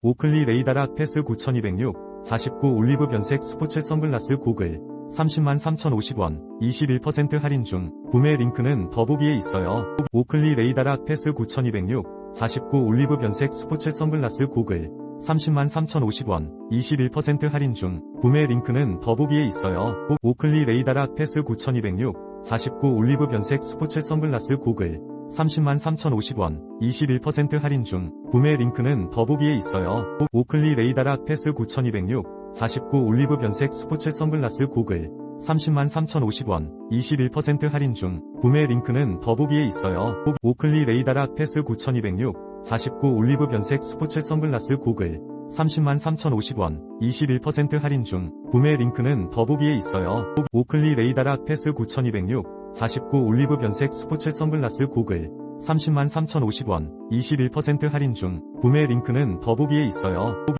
오클리 레이다락 패스 9206, 49 올리브 변색 스포츠 선글라스 고글, 30만 3,050원, 21% 할인 중, 구매 링크는 더보기에 있어요. 오클리 레이다락 패스 9206, 49 올리브 변색 스포츠 선글라스 고글, 30만 3,050원, 21% 할인 중, 구매 링크는 더보기에 있어요. 오클리 레이다락 패스 9206, 49 올리브 변색 스포츠 선글라스 고글, 30만 3,050원, 21% 할인 중, 구매 링크는 더보기에 있어요. 오클리 레이다락 패스 9206, 49 올리브 변색 스포츠 선글라스 고글, 30만 3,050원, 21% 할인 중, 구매 링크는 더보기에 있어요. 오클리 레이다락 패스 9206, 49 올리브 변색 스포츠 선글라스 고글, 30만 3,050원, 21% 할인 중, 구매 링크는 더보기에 있어요. 오클리 레이다락 패스 9206, 49 올리브 변색 스포츠 선글라스 고글, 30만 3,050원, 21% 할인 중, 구매 링크는 더보기에 있어요.